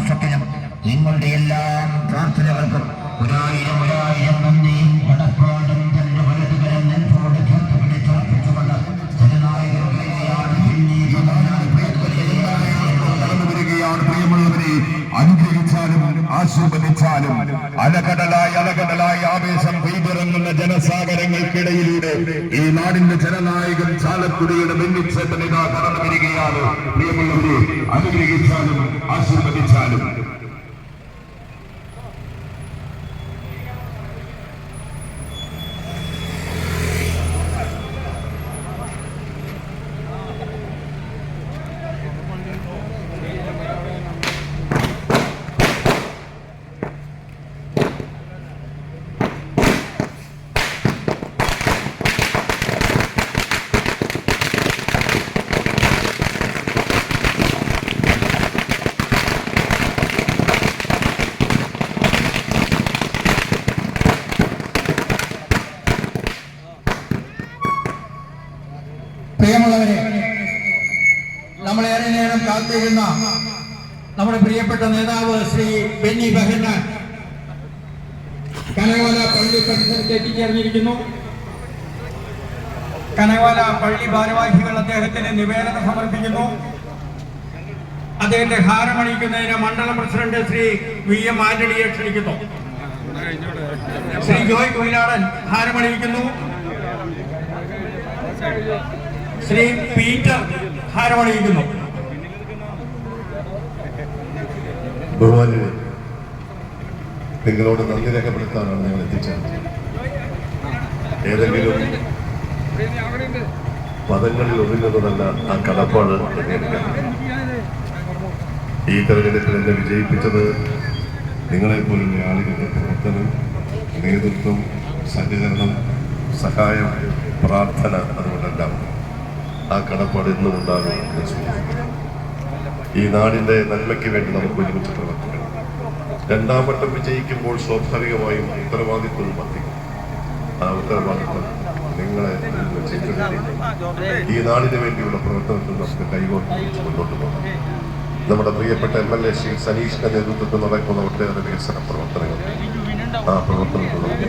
വിശ്വാസത്തിനും നിങ്ങളുടെ എല്ലാം പ്രാർത്ഥനകൾക്കും ഒരായിരം ഒരായിരം നന്ദി. പ്രിയമുള്ളവരെ. അനുഗ്രഹിച്ചാലും ആശീർവദിച്ചാലും അലകടലായി അലകടലായി ആവേശം ജനസാഗരങ്ങൾക്കിടയിലൂടെ ഈ നാടിന്റെ ജനനായകൻ ചാലക്കുടിയുടെ ബന്ധുക്ഷേത്രൻ ഇതാ കടന്നു വരികയാണ്. പ്രിയമുള്ളവരെ അനുഗ്രഹിച്ചാലും ആശീർവദിച്ചാലും പ്രിയമുള്ളവരെ നമ്മളേറെ നേരം കാത്തിരുന്ന നമ്മുടെ പ്രിയപ്പെട്ട നേതാവ് ശ്രീ ബെന്നി ബഹന്നാൻ. കനകോല പള്ളി പരിസരത്ത് എത്തിച്ചേർന്നിരിക്കുന്നു. കനകോല പള്ളി ഭാരവാഹികൾ അദ്ദേഹത്തിന് നിവേദനം സമർപ്പിക്കുന്നു. അദ്ദേഹത്തെ ഹാരമണിക്കുന്നതിന് മണ്ഡലം പ്രസിഡന്റ് ശ്രീ വി എം ആന്റണിയെ ക്ഷണിക്കുന്നു. ശ്രീ ജോയ് കുയിലാടൻ ഹാരമണിയിക്കുന്നു. ശ്രീ പീറ്റർ ഹാരമണിയിക്കുന്നു ബഹുമാനിയെ നിങ്ങളോട് നന്ദി രേഖപ്പെടുത്താനാണ് ഞങ്ങൾ എത്തിച്ചത്. ഏതെങ്കിലും പദങ്ങളിൽ ഒതുങ്ങുന്നതല്ല ആ കടപ്പാട് ഈ തെരഞ്ഞെടുപ്പിൽ എന്നെ വിജയിപ്പിച്ചത് നിങ്ങളെപ്പോലുള്ള ആളുകളുടെ പ്രവർത്തനം നേതൃത്വം സജ്ജീകരണം സഹായം പ്രാർത്ഥന അതുകൊണ്ടെല്ലാം. ആ കടപ്പാട് എന്നും ഉണ്ടാകും ഈ നാടിന്റെ നന്മയ്ക്ക് വേണ്ടി നമുക്ക് ഒരുമിച്ച് പ്രവർത്തിക്കണം. രണ്ടാം വട്ടം വിജയിക്കുമ്പോൾ സ്വാഭാവികമായും ഉത്തരവാദിത്വം വർദ്ധിക്കും. ആ ഉത്തരവാദിത്വം നിങ്ങളെ ഈ നാടിന് വേണ്ടിയുള്ള പ്രവർത്തനത്തിൽ നമുക്ക് കൈകോർത്ത് മുന്നോട്ട് പോകാം. നമ്മുടെ പ്രിയപ്പെട്ട എം എൽ എ ശ്രീ സനീഷിന്റെ നേതൃത്വത്തിൽ നടക്കുന്ന ഒട്ടേറെ വികസന പ്രവർത്തനങ്ങൾ ആ പ്രവർത്തനത്തിൽ നമുക്ക്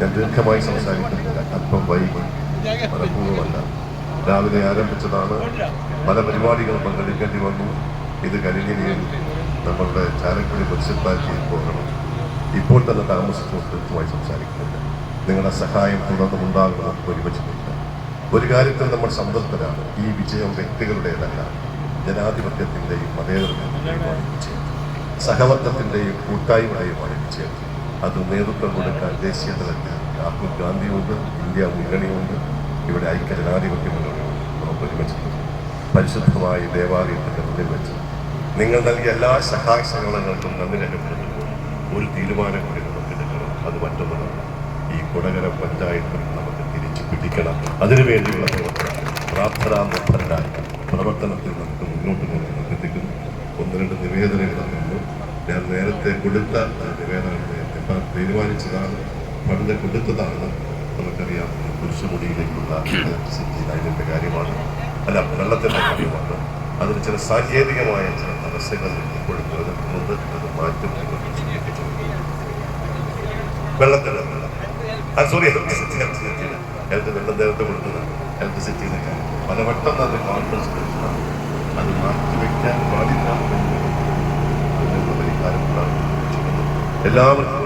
ഞാൻ ദീർഘമായി സംസാരിക്കുന്നില്ല. അല്പം വൈകി. മനഃപൂർവമല്ല രാവിലെ ആരംഭിച്ചതാണ്. പല പരിപാടികൾ പങ്കെടുക്കേണ്ടി വന്നു. ഇത് കഴിഞ്ഞിനിയും നമ്മളുടെ ചാലക്കുടി മുനിസിപ്പാലിറ്റിയിൽ പോകണം. ഇപ്പോൾ തന്നെ താമസിച്ചുകൊണ്ട് കൃത്യമായി സംസാരിക്കുന്നില്ല. നിങ്ങളുടെ സഹായം തുടർന്നും ഉണ്ടാകുന്ന ഒരുമിച്ചിട്ടില്ല ഒരു കാര്യത്തിൽ നമ്മൾ സംതൃപ്തരാണ്. ഈ വിജയം വ്യക്തികളുടേതല്ല. ജനാധിപത്യത്തിന്റെയും മതേതരത്തിന്റെയുമാണ് വിജയം. സഹവർത്തത്തിന്റെയും കൂട്ടായ്മയുമാണ് വിജയം. അത് നേതൃത്വം കൊടുക്കാൻ ദേശീയ തലത്തിൽ രാഹുൽ ഗാന്ധിയുണ്ട് ഇന്ത്യ മുന്നണിയുണ്ട്. ഇവിടെ ഐക്യ ജനാധിപത്യ മുന്നണിയുണ്ട് നമുക്ക് ഒരുമിച്ചിട്ടുണ്ട് പരിശുദ്ധമായ ദേവാലയത്തിന്റെ മുന്നിൽ വെച്ച്. നിങ്ങൾ നൽകിയ എല്ലാ സഹായ സഹകരണങ്ങൾക്കും നന്ദി രേഖപ്പെടുത്തുന്നു ഒരു തീരുമാനം കൂടി നമുക്ക് എടുക്കണം. അത് മറ്റൊന്നാണ് ഈ കുടകര പഞ്ചായത്തിൽ നമുക്ക് തിരിച്ചു പിടിക്കണം. അതിനുവേണ്ടിയുള്ള പ്രവർത്തനം പ്രാർത്ഥനാ പ്രവർത്തനത്തിൽ നമുക്ക് മുന്നോട്ട് പോകാൻ അഭ്യർത്ഥിക്കുന്നു ഒന്ന് രണ്ട് നിവേദനങ്ങൾ തന്നു. ഞാൻ നേരത്തെ കൊടുത്ത പ- തീരുമാനിച്ചതാണ്. പണ്ട് കൊടുത്തതാണ്. നമുക്കറിയാം കുരിശുമുടിയിലേക്കുള്ള ഇലക്ട്രിസിറ്റി ലൈനിന്റെ കാര്യമാണ്. അല്ല വെള്ളത്തിന്റെ കാര്യമാണ്. അതിന് ചില സാങ്കേതികമായ ചില തടസ്സങ്ങൾ ഇപ്പോഴും നിലനിൽക്കുന്നുണ്ട്. അത് മാറ്റം വെള്ളത്തിന്റെ വെള്ളം. സോറി ഇലക്ട്രിസിറ്റി ഹെൽത്ത് വെള്ളം നേരത്തെ കൊടുത്തത്. ഇലക്ട്രിസിറ്റിയുടെ കാര്യം. പലവട്ടം അത് കോൺഫറൻസ് എടുത്തതാണ് അത് മാറ്റിവെക്കാൻ പാടില്ല. എല്ലാവർക്കും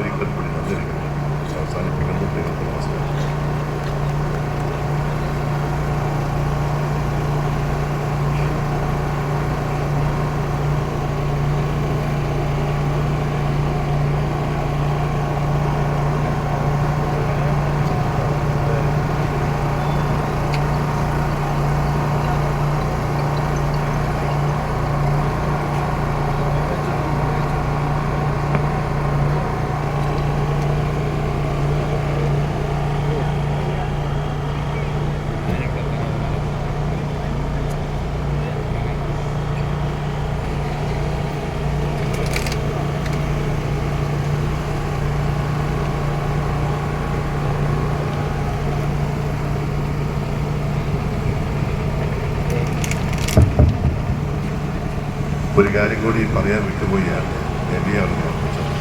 ഒരു കാര്യം കൂടി പറയാൻ വിട്ടുപോയാണ് നബിയാണ് ഓർമ്മിച്ചത്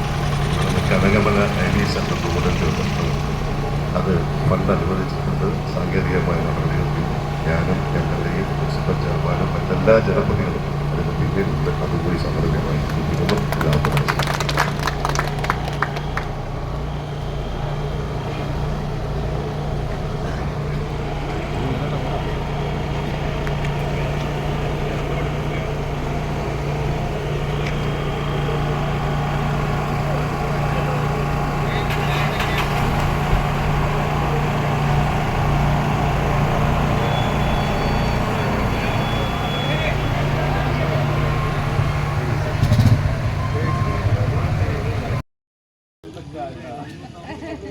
കനകമല ഐ സെന്റർ ബോർഡിന്റെ അത് ഫണ്ട് അനുവദിച്ചിട്ടുണ്ട്. സാങ്കേതികമായ നടപടികൾക്ക് ഞാനും എം എൽ എയും മുനിസിപ്പൽ ചെയർമാനും മറ്റെല്ലാ ജനപ്രതികളും അതിന് പിന്നിലുണ്ട്. അതുകൂടി സമർപ്പിതമായി రెండు